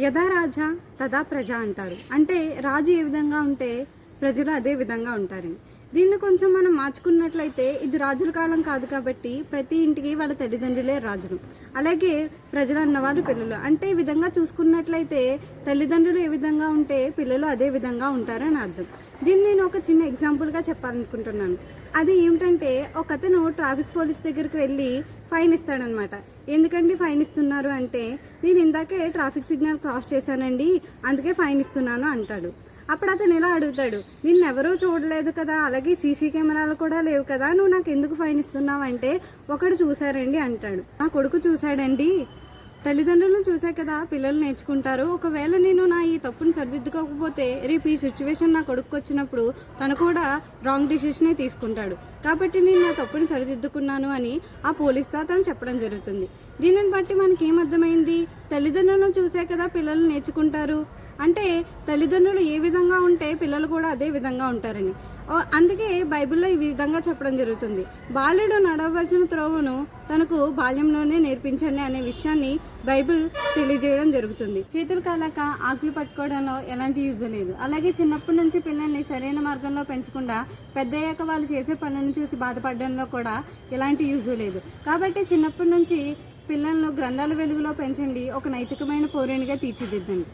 యథా రాజా తదా ప్రజ అంటారు. అంటే రాజు ఏ విధంగా ఉంటే ప్రజలు అదే విధంగా ఉంటారని దీన్ని కొంచెం మనం మార్చుకున్నట్లయితే ఇది రాజుల కాలం కాదు కాబట్టి ప్రతి ఇంటికి వాళ్ళ తల్లిదండ్రులే రాజులు. అలాగే ప్రజలు అన్నవాళ్ళు పిల్లలు. అంటే ఈ విధంగా చూసుకున్నట్లయితే తల్లిదండ్రులు ఏ విధంగా ఉంటే పిల్లలు అదే విధంగా ఉంటారని అర్థం. దీన్ని నేను ఒక చిన్న ఎగ్జాంపుల్గా చెప్పాలనుకుంటున్నాను. అది ఏమిటంటే ఒక అతను ట్రాఫిక్ పోలీస్ దగ్గరికి వెళ్ళి ఫైన్ ఇస్తాడనమాట. ఎందుకండి ఫైన్ ఇస్తున్నారు అంటే నేను ఇందాకే ట్రాఫిక్ సిగ్నల్ క్రాస్ చేశానండి అందుకే ఫైన్ ఇస్తున్నాను అంటాడు. అప్పుడు అతను ఇలా అడుగుతాడు నిన్నెవరూ చూడలేదు కదా అలాగే సీసీ కెమెరాలు కూడా లేవు కదా నువ్వు నాకు ఎందుకు ఫైన్ ఇస్తున్నావు అంటే ఒకడు చూశారండి అంటాడు. నా కొడుకు చూశాడండి తల్లిదండ్రులను చూసా కదా పిల్లలు నేర్చుకుంటారు. ఒకవేళ నేను నా ఈ తప్పుని సరిదిద్దుకోకపోతే రేపు ఈ సిచ్యువేషన్ నా కొడుకు వచ్చినప్పుడు తను కూడా రాంగ్ డిసిషనే తీసుకుంటాడు. కాబట్టి నేను నా తప్పుని సరిదిద్దుకున్నాను అని ఆ పోలీస్తో అతను చెప్పడం జరుగుతుంది. దీనిని బట్టి మనకి ఏమర్థమైంది తల్లిదండ్రులను చూసే కదా పిల్లలు నేర్చుకుంటారు. అంటే తల్లిదండ్రులు ఏ విధంగా ఉంటే పిల్లలు కూడా అదే విధంగా ఉంటారని. అందుకే బైబిల్లో ఈ విధంగా చెప్పడం జరుగుతుంది. బాలుడు నడవలసిన త్రోవను తనకు బాల్యంలోనే నేర్పించండి అనే విషయాన్ని బైబిల్ తెలియజేయడం జరుగుతుంది. చేతులు కాలాక ఆకులు పట్టుకోవడంలో ఎలాంటి యూజ్ లేదు. అలాగే చిన్నప్పటి నుంచి పిల్లల్ని సరైన మార్గంలో పెంచకుండా పెద్దయ్యాక వాళ్ళు చేసే పనులను చూసి బాధపడడంలో కూడా ఎలాంటి యూజ్ లేదు. కాబట్టి చిన్నప్పటి నుంచి పిల్లలను గ్రంథాల వెలుగులో పెంచండి. ఒక నైతికమైన పౌరునిగా తీర్చిదిద్దండి.